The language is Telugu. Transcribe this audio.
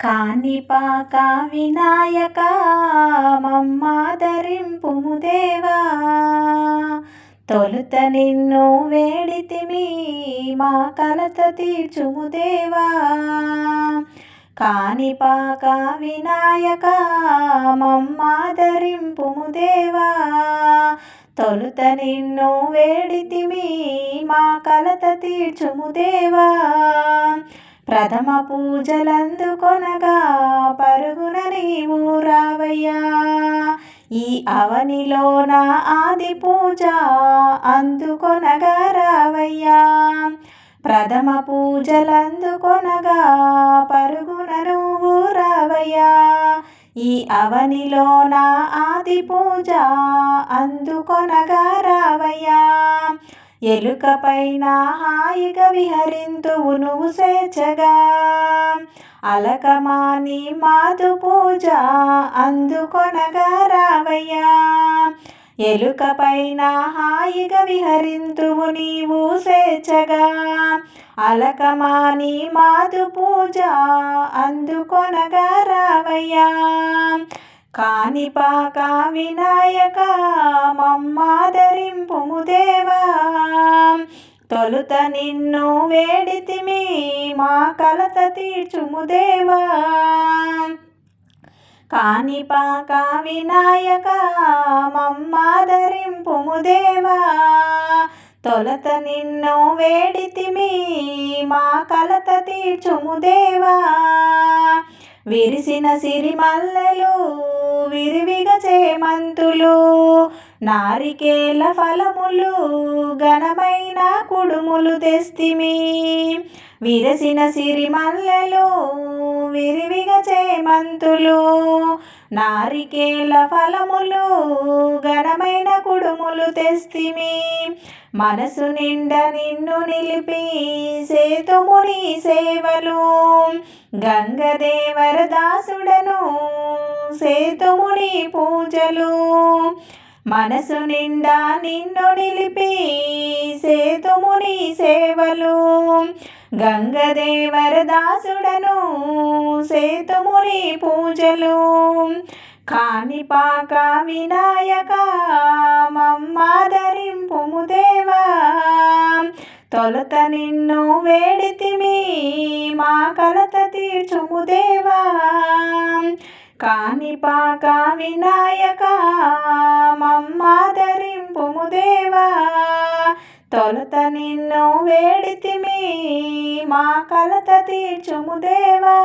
కానిపాక వినాయక మమ్మాదరింపుము దేవా. తొలుత నిన్ను వేడితిమి మా కలత తీర్చుము దేవా. కానిపాక వినాయక మమ్మాదరింపుము దేవా. తొలుత నిన్ను వేడితిమి మా కలత తీర్చుము దేవా. ప్రథమ పూజలందుకొనగా పరుగున నీవు రావయ్యా. ఈ అవనిలోన ఆది పూజ అందుకొనగా రావయ్యా. ప్రథమ పూజలందుకొనగా పరుగున నువ్వు రావయ్యా. ఈ అవనిలోన ఆది పూజ అందుకొనగా రావయ్యా. ఎలుక పైన హాయిగా విహరింతువు నువ్వు స్వేచ్ఛగా. అలకమాని మాధు పూజ అందుకొనగా రావయ్యా. ఎలుక పైన హాయిగా విహరింతువు నీవు స్వేచ్ఛగా. అలకమాని మాధు పూజ అందుకొనగా రావయ్యా. కానిపాక వినాయక మమ్మాదరింపుము దేవా. తొలుత నిన్ను వేడితిమి మా కలత తీర్చుము దేవా. కానిపాక వినాయక మమ్మాదరింపుము దేవా. తొలత నిన్ను వేడితిమి మా కలత తీర్చుము దేవా. విరిసిన సిరిమల్లెలు విరివిగ చేమంతులు నారికేల ఫలములు ఘనమైన కుడుములు తెస్తిమి. విరసిన సిరిమల్లెలు విరివిగ చేమంతులు నారికేల ఫలములు ఘనమైన కుడుములు తెస్తిమి. మనసు నిండా నిన్ను నిలిపి సేతుముని సేవలు. గంగదేవరదాసుడను సేతుము సేతుముని పూజలు. మనసు నిండా నిన్ను నిలిపి సేతుముని సేవలు. గంగదేవరదాసుడను సేతుము సేతుముని పూజలు. కాణిపాక వినాయక మమ్మాదరింపుము దేవా. తొలత నిన్ను వేడితిమి మా కలత తీర్చుము దేవా. కానిపాక వినాయక మమ్మాదరింపుము దేవా. తొలత నిన్ను వేడితిమి మా కలత తీర్చుము దేవా.